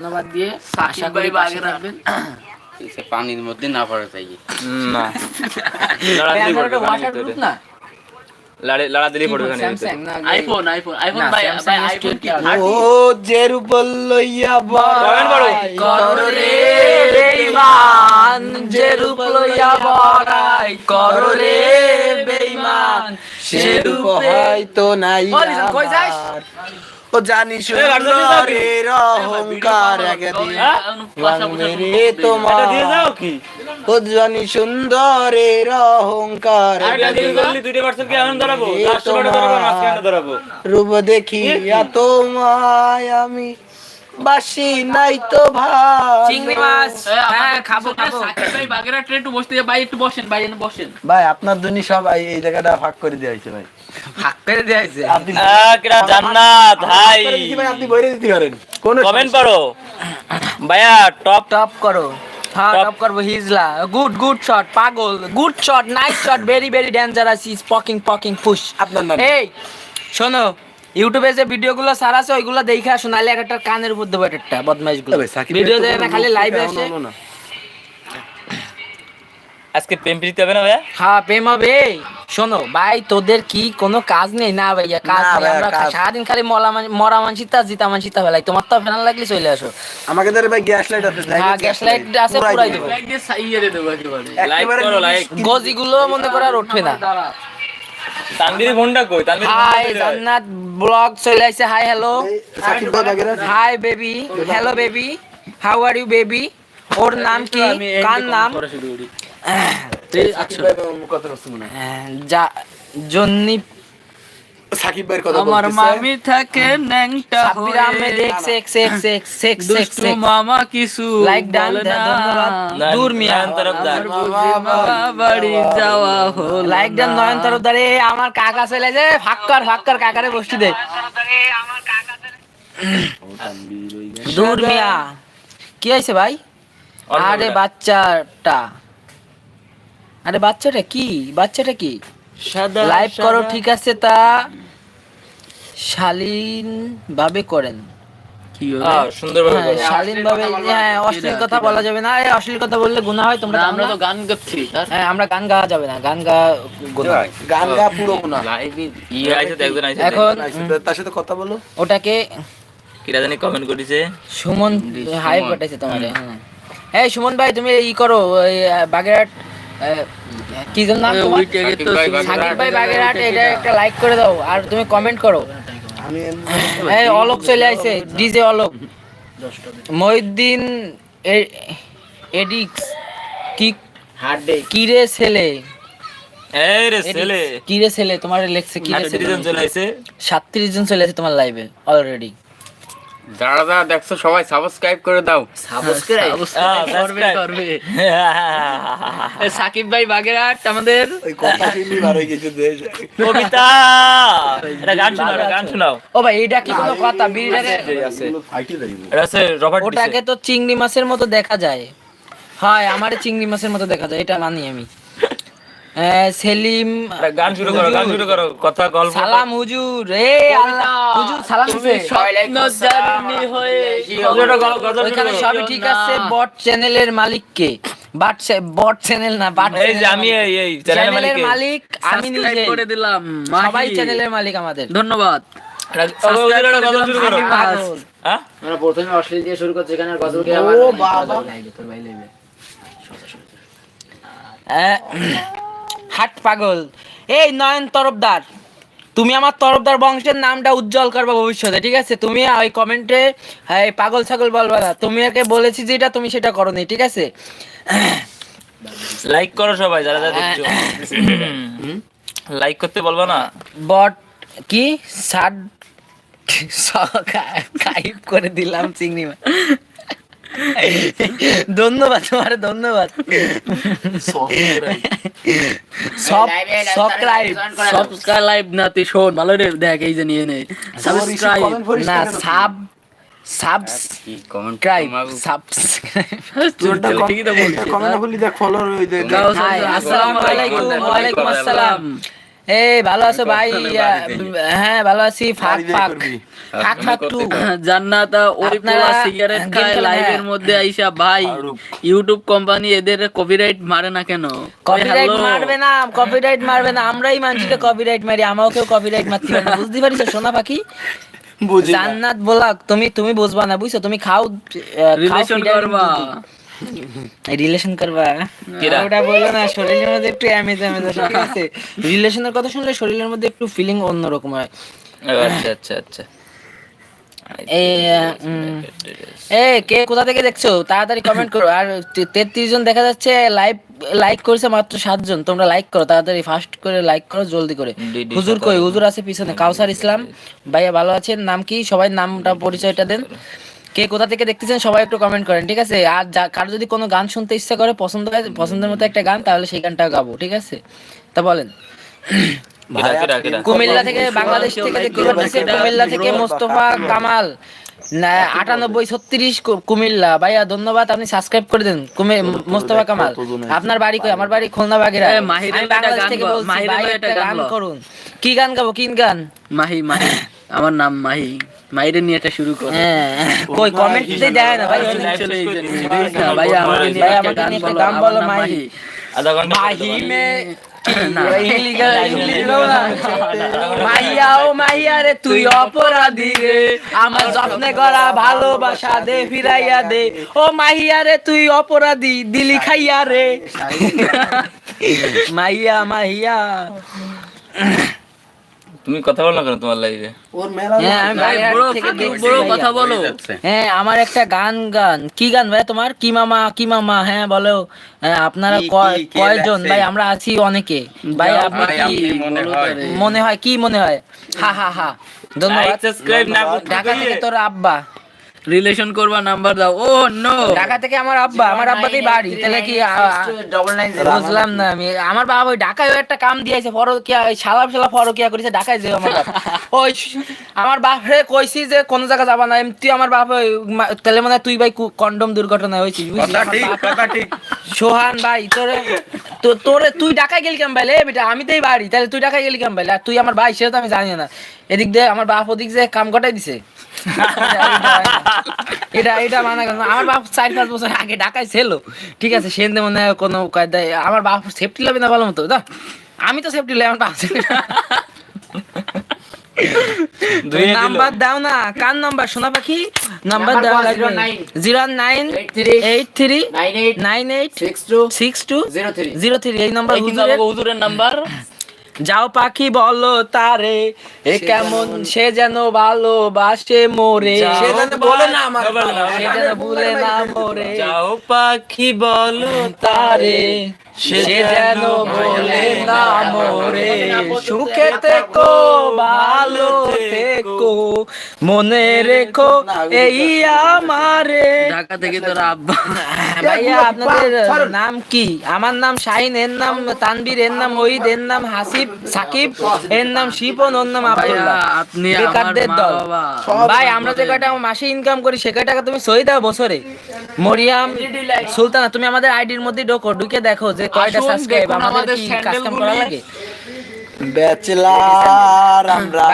ধন্যবাদ দিয়ে আশা করি পাশে থাকবেন। সে পানির মধ্যে না পড়ে চাই না। না? লাড়ে লাড়া পড়বে ওখানে স্যামসাং না আইফোন আইফোন আইফোন ভাই Samsung ভাই S20 আইফোন কি ও যে রূপল লইয়া কমেন্ট করো। কররে বেঈমান যে রূপ লইয়া বড়াই। বেঈমান হয়তো নাই কই যাস? ও জানি গাড়ি চালিয়ে যাও কি? সুন্দরের অহংকার একদিন তোমার দিয়ে যাও কি? ও জানি সুন্দরের অহংকার রূপ দেখিয়া তোমায় আমি বাসি নাই তো ভাই চিংড়ি মাছ। হ্যাঁ খাব খাব। ভাই বাগেরা ট্রেন একটু বসতে ভাই একটু বসেন ভাই এনে বসেন। ভাই আপনার জন্য সব এই জায়গাটা ভাগ করে দেওয়া হয়েছে ভাই। ভাগ করে দিয়েছে আপনি জান্নাত ভাই আপনি বইরে দিতে পারেন। কোন কমেন্ট করো। ভাইয়া টপ টপ করো। হ্যাঁ টপ করব হিজলা। গুড গুড শট পাগল। Good shot nice shot very very dangerous is poking পকিং পুশ আপনার এই শোনো ইউটিউবে যে ভিডিওগুলো সারা আছে ওইগুলো দেখে আসো নাহলে একটা কানের উপর দেবো একটা বদমাইশগুলো ভিডিও দেয় না খালি লাইভে আসে। আজকে প্রেম প্রীতি হবে না ভাইয়া? হ্যাঁ প্রেম হবে। শোনো ভাই তোদের কি কোনো কাজ নেই? না ভাইয়া কাজ নেই। আমরা সারাদিন খালি মরা মান- মরা মানসিতা জিতা মানসিতা ফেলাই। তোমার তো ফেনাল লাগলে চলে আসো। আমাকে ধরে ভাই গ্যাস লাইট আছে হ্যাঁ, gas light আছে, পুরাই দেবো। লাইক দিয়ে সাইয়ে দেবো একেবারে। লাইক করো লাইক গজিগুলো মনে করে আর উঠবে না। তানবির ফোনটা কই? তানবির হাই জান্নাত ব্লগ চলে আইছে। Hi hello hi baby hello baby how are you baby ওর নাম কি? কার নাম? জন্নি সাকিব ভাইয়ের কথা আমার মামি থাকে ন্যাংটা Sabbir Ahmed X X X X X X মামা কিছু লাইক ডান বলে না। ধন্যবাদ দূর মিয়া। তরফদার। বাড়ি যাওয়া হলো লাইক ডান নয়ন তরফদারে আমার কাকা চলে যে ফাক্কর ফাক্কর কাকারে বসতি দে। দূর মিয়া। কি ভাই? আরে বাচ্চাটা। আরে বাচ্চাটা কি? বাচ্চাটা কি? সাদা লাইভ করো ঠিক আছে তা। শালীন ভাবে করেন। কি হ্যাঁ সুন্দর ভাবে শালীন ভাবে অশ্লীল কথা বলা যাবে না। অশ্লীল কথা বললে গুনাহ হয় তোমরা আমরা তো গান গাচ্ছি। হ্যাঁ? আমরা গান গাওয়া যাবে না। গান গাওয়া গান গা পুরো না লাইভে আইছে তো একজন আইছে এখন তার সাথে কথা বলো। ওটাকে কিরা জানি কমেন্ট করেছে। সুমন হাই পাঠাইছে তোমারে হ্যাঁ। সুমন ভাই তুমি ই করো বাগেরহাট কি যেন নাম তোমার? সাকিব ভাই বাগেরহাট। এটা একটা লাইক করে দাও। আর তুমি কমেন্ট করো। এই অলোক চলে আইছে ডিজে অলোক। মহিউদ্দিন এডিক্স কি কিরে ছেলে? কিরে রে ছেলে। তোমার লেখছে কিরে ছেলে? জন চলে আইছে। সাতত্রিশ জন চলে আছে তোমার লাইভে অলরেডি যারা যারা দেখছ সবাই সাবস্ক্রাইব করে দাও। সাবস্ক্রাইব হ্যাঁ, করবে করবে। সাকিব ভাই বাগেরহাট আমাদের? ওই কথা শুনি বার হয়ে গেছে কবিতা! এটা গান শোনাও গান শোনাও। ও ভাই এটা কি কোনো কথা? বিড়িটাকে আছে এটা আছে রবার্ট ওটাকে তো চিংড়ি মাছের মতো দেখা যায়। হয় আমার চিংড়ি মাছের মতো দেখা যায় এটা মানি আমি। সেলিম গান শুরু করো গান শুরু করো কথা গল্প সালাম হুজুর এ আল্লাহ। হুজুর সালাম হয়ে ওইখানে সবই ঠিক আছে বট চ্যানেলের মালিক কে বাট বট চ্যানেল না বাট এই যে আমি এই চ্যানেলের মালিক মালিক আমি নিজে। করে দিলাম সবাই চ্যানেলের মালিক আমাদের। ধন্যবাদ। গজল শুরু করো পাগল। হ্যাঁ? আমরা প্রথমে অশ্লীল দিয়ে শুরু করছি এখানে গজলকে ও বাবা। আহ, হাট পাগল। এই নয়ন তরফদার তুমি আমার তরফদার বংশের নামটা উজ্জ্বল করবে ভবিষ্যতে ঠিক আছে? তুমি ওই কমেন্টে হ্যাঁ পাগল ছাগল বলবা না তুমি একে বলেছি যেটা তুমি সেটা করো নি ঠিক আছে? লাইক করো সবাই যারা যারা দেখছ। লাইক করতে বলব না। বট কি? সাড কাইপ করে দিলাম চিংড়ি ধন্যবাদ তোমার ধন্যবাদ। সাবস্ক্রাইব সাবস্ক্রাইব না তুই শোন ভালো রে দেখ এই যে নিয়ে নে। সাবস্ক্রাইব না সাব ভালো আছো ভাই? হ্যাঁ ভালো আছি। ফাক ফাক। জান্নাত ওই পোলা সিগারেট খায় লাইভের হ্যাঁ। মধ্যে আইসা ভাই ইউটিউব কোম্পানি এদের কপিরাইট মারে না কেন? কপিরাইট মারবে না কপিরাইট মারবে না। আমরাই মানুষকে কপিরাইট মারি আমাকেও কপিরাইট মারতে না। বুঝতে পারিস সোনা পাখি? জান্নাত বলাক তুমি তুমি বুঝবা না বুঝছ? তুমি খাও রিলেশন করবা। রিলেশন করবা? কিরা? ওটা বলল না শরীরের মধ্যে একটু অ্যামেজ অ্যামেজ আছে। রিলেশনের কথা শুনলে শরীরের মধ্যে একটু ফিলিং অন্যরকম হয়। আচ্ছা আচ্ছা আচ্ছা। এ কে কোথা থেকে দেখছ? তাড়াতাড়ি কমেন্ট করো। আর তেত্রিশ জন দেখা যাচ্ছে লাইভ লাইক করেছে মাত্র সাতজন তোমরা লাইক করো তাড়াতাড়ি ফাস্ট করে লাইক করো জলদি করে। হুজুর কই? হুজুর আছে পিছনে কাউসার ইসলাম। ভাইয়া ভালো আছেন? নাম কি? সবাই নামটা পরিচয়টা দেন। কে কোথা থেকে দেখতেছেন সবাই একটু কমেন্ট করেন ঠিক আছে? আর কারও যদি কোনো গান শুনতে ইচ্ছা করে পছন্দ হয় পছন্দের মতো একটা গান তাহলে সেই গানটা গাবো ঠিক আছে? তা বলেন। কুমিল্লা থেকে বাংলাদেশ থেকে দেখতে পাচ্ছি কুমিল্লা থেকে মোস্তফা কামাল। আটানব্বই ছত্রিশ কুমিল্লা। ভাইয়া ধন্যবাদ আপনি সাবস্ক্রাইব করে দেন। মোস্তফা কামাল। আপনার বাড়ি কই? আমার বাড়ি খুলনা বাগেরা বাংলাদেশ গান থেকে করুন। কি গান গাবো? কি গান? মাহি মাহি। আমার নাম মাহি। মাহিরে নিয়ে এটা শুরু করো। হ্যাঁ কই কমেন্ট দিয়ে দেয় না ভাই। চলে এই যে, হ্যাঁ, ভাই আমাকে নিয়ে গান বলো। মাহি। মাহি। মে মাইয়া ও মাইয়া রে তুই অপরাধী রে আমার যত্নে করা ভালোবাসা দে ফিরাইয়া দে ও মাইয়া রে তুই অপরাধী দিলি খাইয়া রে মাইয়া মাইয়া তুমি কথা বলো না কেন তোমার লাইভে ওর মেলা হ্যাঁ। কথা বলো। হ্যাঁ আমার একটা গান গান। কি গান ভাই তোমার? কি মামা কি মামা? হ্যাঁ বলো। হ্যাঁ, আপনারা কয়জন? ভাই আমরা আছি অনেকে। ভাই আপনার আপনি কি মনে হয়। কি মনে হয়? হা হা হা। ধন্যবাদ। সাবস্ক্রাইব না করতে ঢাকা থেকে তোর আব্বা। রিলেশন করবা নাম্বার দাও। ও নো ঢাকা থেকে আমার আব্বা আমার আব্বাতেই বাড়ি। তাহলে কি বুঝলাম না আমি। আমার বাবা ওই ঢাকায় একটা কাম দিয়েছে ফরকিয়া ওই শালা শালা ফরকিয়া করেছে ঢাকায় যে আমার বাপ। ওই আমার বাপরে কইছি যে কোন জায়গা যাবা না এমনি আমার বাপ ওই তাহলে মনে তুই ভাই কন্ডম দুর্ঘটনায় হয়েছিস বুঝলি? কথা ঠিক কথা ঠিক। সোহান ভাই তোরে তো তোরে তুই ঢাকায় গেলি কেমন ভাইলে বেটা আমি তো বাড়ি তাহলে তুই ঢাকায় গেলি কেমন ভাইলে আর তুই আমার ভাই সেটা তো আমি জানি না। এদিক দিয়ে আমার বাপ ওদিক যে কাম কটাই দিছে? এটা এটা মানা গেল আমার বাপ চার পাঁচ বছর আগে ঢাকায় ছিল। ঠিক আছে সে মনে কোনো কায়দায় আমার বাপ সেফটি লাগবে না ভালো মতো দা আমি তো সেফটি লাই আমার বাপ নাম্বার দাও না কার নাম্বার সোনা পাখি? নাম্বার দাও zero nine eight three nine eight six two zero three এই নাম্বার এই আমাকে হুজুরের নাম্বার যাও পাখি বলো তারে এ কেমন সে যেন ভালোবাসে মোরে। সে যেন বলে না আমার সে যেন ভুলে না মোরে। যাও পাখি বলো তারে সে যেন বলে না মোরে। সুখে থেকো ভালো থেকো মনে রেখো এই আমারে। ঢাকা থেকে তোর আব্বা ভাইয়া আপনাদের নাম কি? আমার নাম শাহিন এর নাম তানবীর এর নাম ওহিদ এর নাম হাসিব সাকিব এর নাম শিপন ওর নাম আব্দুল্লাহ। আপনি বেকারদের দল। ভাই আমরা যে কয়টা মাসে ইনকাম করি সে টাকা তুমি সই দাও বছরে? মরিয়াম সুলতানা তুমি আমাদের আইডির মধ্যে ঢোকো ঢুকে দেখো যে কয়টা সাবস্ক্রাইব আমাদের কি কাস্টম করা লাগে? ব্যাচেলার আমরা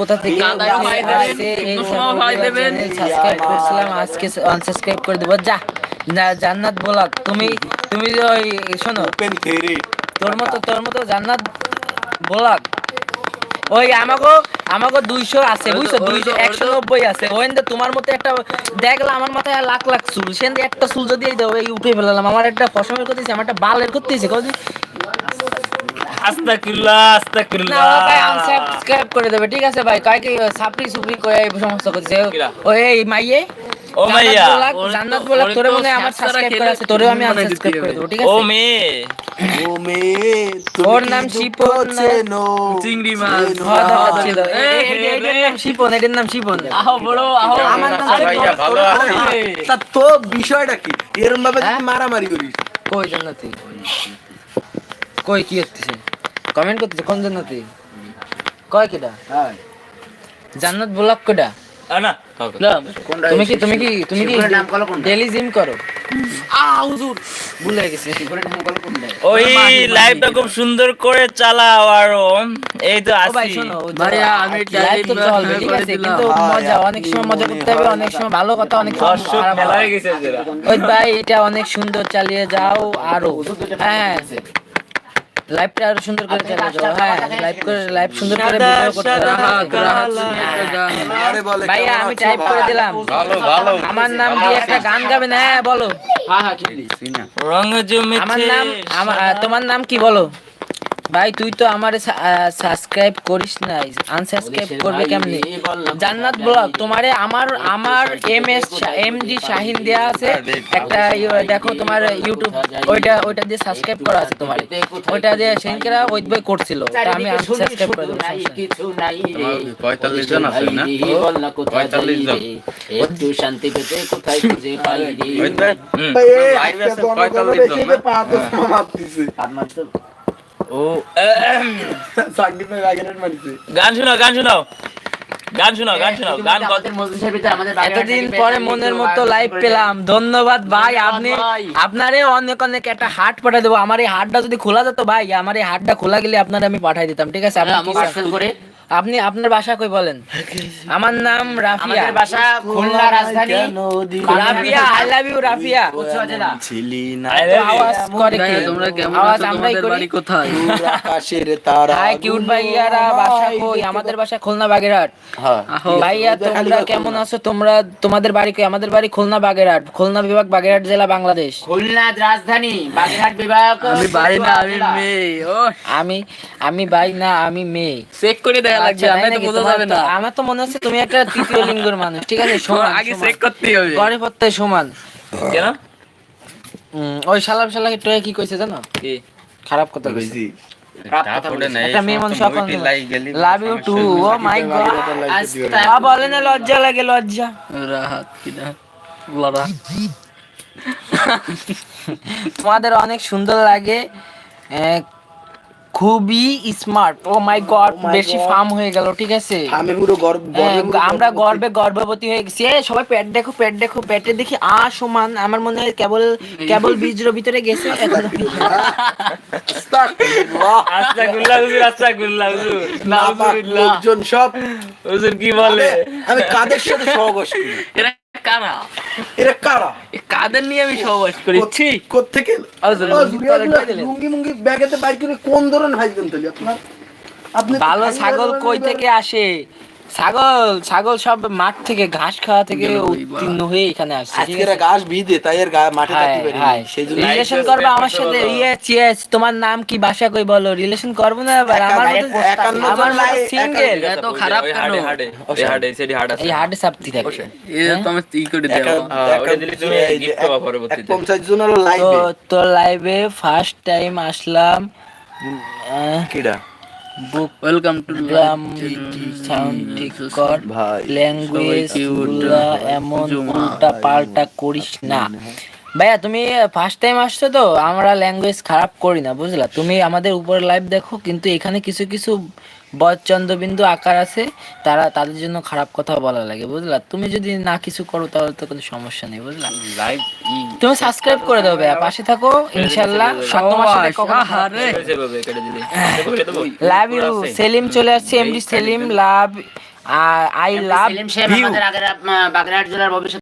কোথা থেকে। সাবস্ক্রাইব করছিলাম আজকে আনসাবস্ক্রাইব করে দেবো। যা জান্নাত ব্লগ। তুমি তুমি যে ওই শোনো তোর মতো তোর মতো জান্নাত ব্লগ। ওই আমাগো আমাগো দুইশো আছে বুঝছ? দুইশো একশো নব্বই আছে। ওইন্দে তোমার মতো একটা দেখলাম আমার মাথায় লাখ লাখ চুল। সেন একটা চুল যদি এই দাও এই উঠে ফেলাম আমার একটা পশমের করতেছে আমার একটা বালের করতেছে কদিন আস্তাকুল্লাহ আস্তাকুল্লাহ ভাই আনসাবস্ক্রাইব করে দেবে ঠিক আছে ভাই? কয় কি সাপড়ি সুপড়ি কয় এই সমস্ত করছে। কিরা? এই মাইয়ে? ও মাইয়া। জান্নাত বলাক- জান্নাত বলাক ওরে তোরে তো মনে আমার সাবস্ক্রাইব খেলে আছে তোরেও আমি আনসাবস্ক্রাইব করে হবে। দেবো ঠিক ও আছে ও মেয়ে ওর নাম শিপন চেনো? চিংড়ি মাছ। এটার নাম শিপন এটার নাম শিপন। আহো বড় আহো। আমার নাম ভাইয়া, ভালো তোর- তা তো বিষয়টা কি? এরম ভাবে হ্যাঁ? মারামারি করিস। কই জান্নাতি কই কি হচ্ছে কমেন্ট করতেছে কোন জান্নাতি? কয় কেডা? হ্যাঁ। জান্নাত ব্লক কেডা? না, তুমি কি তুমি কি তুমি কি ডেলি জিম করো? আ হুজুর ভুলে গেছে। ওই লাইভটা খুব সুন্দর করে চালাও আরও এই তো আসি আমি live তো চলবে, ঠিক আছে কিন্তু মজা অনেক সময় মজা করতে হবে অনেক সময় ভালো কথা অনেক সময় হয়ে গেছে। ওই ভাই এটা অনেক সুন্দর চালিয়ে যাও আরও। হ্যাঁ। লাইভটা আরও সুন্দর করে চালিয়ে যাও হ্যাঁ লাইভ করে লাইভ সুন্দর করে ভিডিও করতে হবে। আরে বলে ভাইয়া আমি টাইপ করে দিলাম। ভালো ভালো। আমার নাম দিয়ে একটা গান গাবে না হ্যাঁ বলো। রঙ জমেছে। আমার নাম আমার তোমার নাম কি বলো? ভাই তুই তো আমার সাবস্ক্রাইব করিস নাই। আনসাবস্ক্রাইব করবে কেমনি? জান্নাত ব্লগ তোমারে আমার আমার M S M D Shahin দেয়া আছে। একটা দেখো তোমার ইউটিউব ওইটা ওইটা দিয়ে সাবস্ক্রাইব করা আছে তোমার। ওইটা দিয়ে সেনকেরা ওই বই করছিল আমি আনসাবস্ক্রাইব করে দেবো সমস্যা নেই। পঁয়তাল্লিশ জন আছে না? পঁয়তাল্লিশ জন। একটু শান্তি পেতে কোথায় খুঁজে পাই রে? ওই তো, হুম, এই লাইভ একটা আছে জনগণ পঁয়তাল্লিশ জন ও। গান শোনাও গান শোনাও গান শোনাও গান শোনাও গান এতদিন পরে মনের মতো লাইভ পেলাম ধন্যবাদ ভাই আপনি। আপনারে অনেক অনেক একটা হাট পাঠাই দেবো আমার এই হাটটা যদি খোলা যেত ভাই আমার এই হাটটা খোলা গেলে আপনার আমি পাঠাই দিতাম ঠিক আছে আপনি হ্যাঁ, করে আপনি আপনার বাসা কই বলেন? আমার নাম রাফিয়া। বাসা খুলনা রাজধানী। Rafia I love you Rafia. ছিলি না. আওয়াজ করে কে? তোমরা কেমন আওয়াজ আছো? আমরাই তোমাদের করি। বাড়ি কোথায়? আকাশের তারা হাই কিউট ভাইয়ারা বাসা কই? আমাদের বাসা খুলনা বাগেরহাট। হ্যাঁ। ভাইয়া তোমরা কেমন আছো? তোমরা তোমাদের বাড়ি কই? আমাদের বাড়ি খুলনা বাগেরহাট। খুলনা বিভাগ বাগেরহাট জেলা বাংলাদেশ। খুলনা রাজধানী বাগেরহাট বিভাগ আমি ভাই না আমি মেয়ে। ও আমি আমি ভাই না আমি মেয়ে। চেক করে দেখা আচ্ছা, আমি তো বোঝা যাবে না। আমার তো মনে হচ্ছে তুমি একটা তৃতীয় লিঙ্গের মানুষ ঠিক আছে? সমান আগে সমান। চেক করতে হবে। গড়ে পড়তে সমান। কেন? ওই শালাম শালাকে টয়ে কি কইছে জানো? কি? খারাপ কথা কইছে। না লজ্জা লাগে লজ্জা। রাহাত তোমাদের অনেক সুন্দর লাগে খুবই স্মার্ট ও মাই গড বেশি ফার্ম হয়ে গেল ঠিক আছে? আমি পুরো গর্ব হ্যাঁ, আমরা গর্বে গর্ভবতী হয়ে গেছি। সবাই পেট দেখো পেট দেখো পেটে দেখি আ সমান। আমার মনে হয় কেবল কেবল বীজের ভিতরে গেছে। লোকজন সব কি বলে? আমি কাদের সাথে সহবাস এরা কারা? এরা কারা? কাদের নিয়ে আমি সহবাস করেছি লুঙ্গি মুঙ্গি ব্যাগেতে বাইর করে কোন ধরনের ভাইজন আপনার আপনি ভালো ছাগল কই থেকে আসে? ছাগল ছাগল সব মাঠ থেকে ঘাস খাওয়া থেকে উত্তীর্ণ হয়ে এখানে আসছে আজকে এরা ঘাস ভিদে তাই এর মাঠে থাকতে পারি হাই সেই জন্য রিলেশন করবে আমার সাথে ইয়ে চিয়েস তোমার নাম কি বাসা কই বলো? রিলেশন করব না আবার আমার সিঙ্গেল এত খারাপ কেন? হাড়ে হাড়ে ওই হাড়ে সেটি হাড় আছে। এই হার্টে চাপতি থাকে। এ তো আমি ই করে দেবো। হ্যাঁ, ওটা দিলে তুমি এই এক- পাবা পরবর্তীতে। পঞ্চাশ জন লাইভে তো লাইভে ফার্স্ট টাইম আসলাম কিডা? বুক ওয়েলকাম টু সাউন্ড ঠিক কর ল্যাঙ্গুয়েজ এমন উল্টা পাল্টা করিস না ভাইয়া তুমি ফার্স্ট টাইম আসছো তো আমরা ল্যাঙ্গুয়েজ খারাপ করি না বুঝলা তুমি আমাদের উপরে লাইভ দেখো কিন্তু এখানে কিছু কিছু বচন্দ্রবিন্দু আকার আছে তারা তাদের জন্য খারাপ কথা বলা লাগে বুঝলা? তুমি যদি না কিছু করো তাহলে তো কোনো সমস্যা নেই বুঝলা? লাইভ তুমি সাবস্ক্রাইব করে দেবে ভাইয়া পাশে থাকো ইনশাল্লাহ আর তোমার সাথে? লাভ ইউ সেলিম চলে আসছে MD Selim love I love আমাদের আগের বাগেরহাট জেলার ভবিষ্যৎ